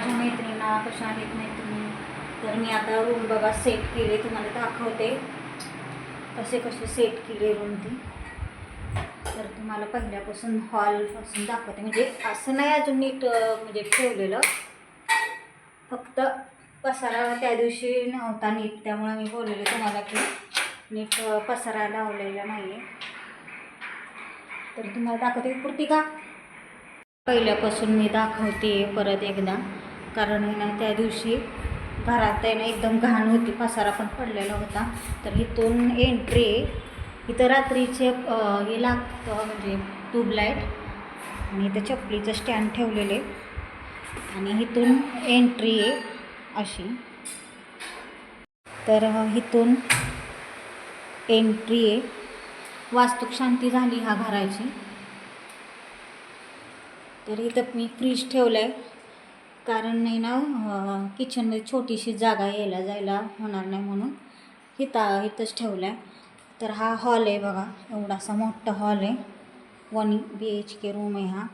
माझ्या मैत्रिणींना कशा आहेत मैत्रिणी तर मी आता रूम बघा सेट केले तुम्हाला दाखवते. कसे कसे सेट केले रूम ती. तर तुम्हाला पहिल्यापासून हॉलपासून दाखवते. म्हणजे असं नाही अजून नीट म्हणजे ठेवलेलं. फक्त पसारा त्या दिवशी नव्हता नीट त्यामुळे मी बोललेले तुम्हाला की नीट पसारा लावलेला नाही आहे तर तुम्हाला दाखवते पुरती का? पहिल्यापासून मी दाखवते परत एकदा. कारण आहे ना त्या दिवशी घरात आहे ना एकदम घाण होती पसारा पण पडलेला होता. तर इथून एंट्री आहे इथं रात्रीचे हे लागतं म्हणजे ट्यूबलाईट आणि इथं चपलीचं स्टँड ठेवलेले. आणि इथून एंट्री आहे अशी. तर इथून एंट्री आहे. वास्तुक शांती झाली ह्या घराची. तर इथं मी फ्रीज ठेवलं आहे कारण नाही ना किचनमध्ये छोटीशी जागा यायला जायला होणार नाही म्हणून हिता इथंच ठेवलं आहे तर हा हॉल आहे बघा एवढासा मोठा हॉल आहे. One B H K room आहे हा.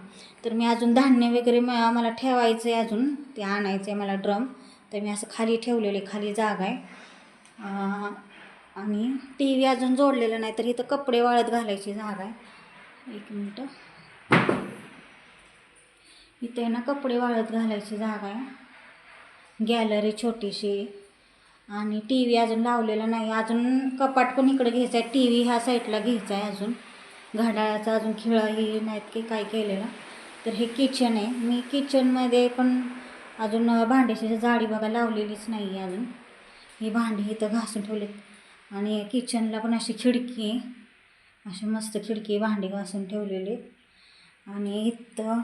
तर मी अजून धान्य वगैरे म मला ठेवायचं आहे अजून ते आणायचं आहे मला ड्रम तर मी असं खाली ठेवलेले खाली जागा आहे. आणि टी व्ही अजून जोडलेलं नाही तर इथं कपडे वाळत घालायची जागा आहे. एक मिनटं. इथे आहे ना कपडे वाळत घालायची जागा आहे. गॅलरी छोटीशी. आणि टी व्ही अजून लावलेला नाही. अजून कपाट पण इकडे घ्यायचं आहे. टी व्ही ह्या साईडला घ्यायचा आहे अजून. घड्याळाचा अजून खिळाही नाहीत की काय केलेलं. तर हे किचन आहे. मी किचनमध्ये पण अजून भांड्याची जाडी बघा लावलेलीच नाही आहे अजून. ही भांडी इथं घासून ठेवलेत. आणि किचनला पण अशी खिडकी आहे. अशी मस्त खिडकी भांडी घासून ठेवलेली. आहेत. आणि इथं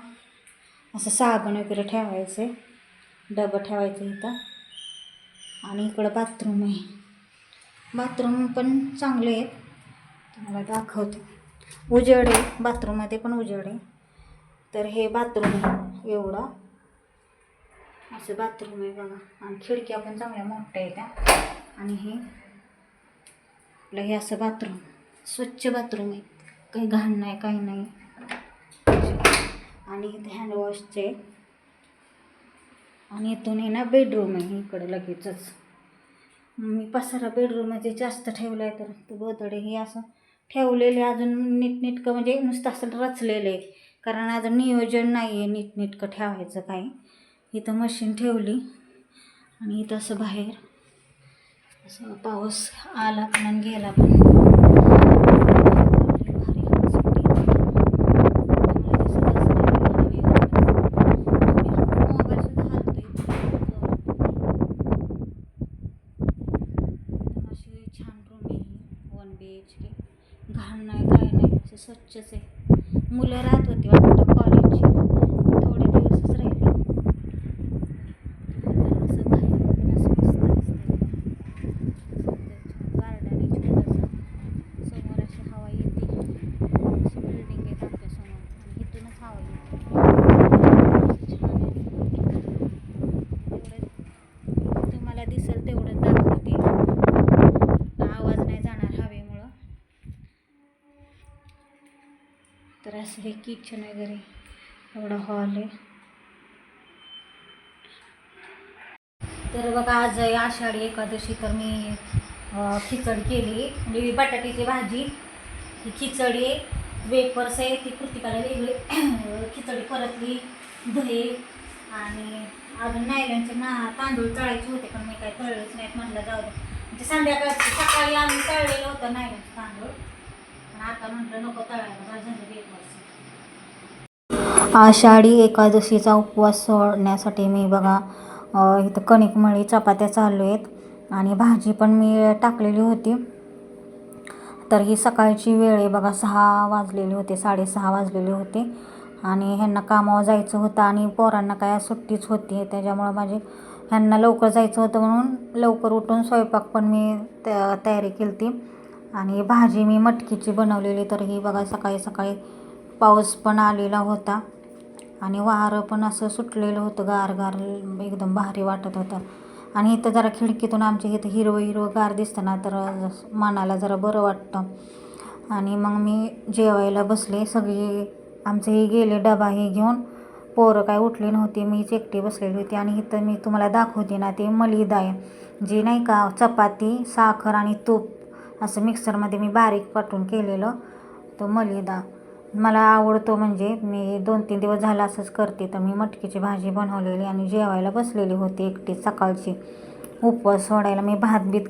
असं साबण वगैरे ठेवायचे. डबं ठेवायचं इथं. आणि इकडं बाथरूम आहे. बाथरूम पण चांगले आहेत. तुम्हाला दाखवते. उजेड आहे. बाथरूममध्ये पण उजेड आहे. तर हे बाथरूम आहे एवढं. असं बाथरूम आहे बघा. आणि खिडक्या पण चांगल्या मोठ्या आहेत त्या आणि हे आपलं हे असं बाथरूम स्वच्छ बाथरूम आहे. काही घाण नाही काही नाही. आणि इथे हँडवॉशचे आणि इथून आहे ना बेडरूम आहे इकडे लगेचच. मी पसारा बेडरूममध्ये जास्त ठेवला आहे तर ते बदडे हे असं ठेवलेले अजून नीटनेटकं म्हणजे नुसतं असं रचलेलं. आहे कारण अजून नियोजन नाही आहे नीटनेटकं ठेवायचं काही. इथं मशीन ठेवली आणि इथं असं बाहेर असं पाऊस आला पण गेला पण भारी हवा सुटली. तुम्हाला दिसत असेल हवेवर. मोबाईल सुद्धा हलतोय. एकदम अशी छान रूम आहे वन बी एच के घाण नाही काय नाही असं स्वच्छच आहे मुलं राहत होती वाटतं कॉलेजची थोडे दिवसच राहिले तर असं बाहेर पण असं मस्त दिसतंय. गार्डन आहे छोटंसं समोर अशी हवा येते अशी बिल्डिंग आहेत आमच्यासमोर आणि इथूनच हवा येते छान आहे तेवढं तुम्हाला दिसेल तेवढं दाखवते आवाज नाही जाणार हवेमुळं तर असं हे किचन वगैरे एवढा हॉल आहे. तर बघा आज आषाढी एकादशी तर मी खिचडी केली. म्हणजे बटाट्याची भाजी ही खिचडी वेपर्स आहे ती कृतिकाला वेगळी खिचडी परतली दही आणि अजून नायलांचे ना तांदूळ तळायचे होते पण मी काही तळलेच नाहीत म्हटलं जाऊ दे. म्हणजे संध्याकाळ सकाळी आम्ही तळलेलं होतं नायलांचं तांदूळ. पण आता म्हटलं नको तळायला बरं झालं आषाढी एकादशीचा उपवास सोडण्यासाठी मी बघा इथं कणिक मळी चपात्या चालू आहेत आणि भाजी पण मी टाकलेली होती. तर ही सकाळची वेळ आहे बघा सहा वाजलेली होते साडेसहा वाजलेली होती आणि ह्यांना कामावर जायचं होतं आणि पोरांना काय सुट्टीच होती त्याच्यामुळं माझे ह्यांना लवकर जायचं होतं म्हणून लवकर उठून स्वयंपाक पण मी त्या तयारी केली होती आणि भाजी मी मटकीची बनवलेली तर ही बघा सकाळी सकाळी पाऊस पण आलेला होता. आणि वारं पण असं सुटलेलं होतं गार गार एकदम भारी वाटत होतं. आणि इथं जरा खिडकीतून आमच्या इथं हिरवं हिरवं गार दिसतं ना तर मनाला जरा बरं वाटतं. आणि मग मी जेवायला बसले. सगळे आमचे हे गेले डबा हे घेऊन. पोरं काय उठली नव्हती मीच एकटी बसलेली होती. आणि इथं मी तुम्हाला दाखवते ना ते मलिदा आहे. जी नाही का चपाती साखर आणि तूप असं मिक्सरमध्ये मी बारीक पाटून केलेलं तो मलिदा. मला आवडतो म्हणजे मी दोन तीन दिवस झाला असंच करते. तर मी मटकीची भाजी बनवलेली आणि जेवायला बसलेली होती एकटी सकाळची. उपवास सोडायला मी भात बीत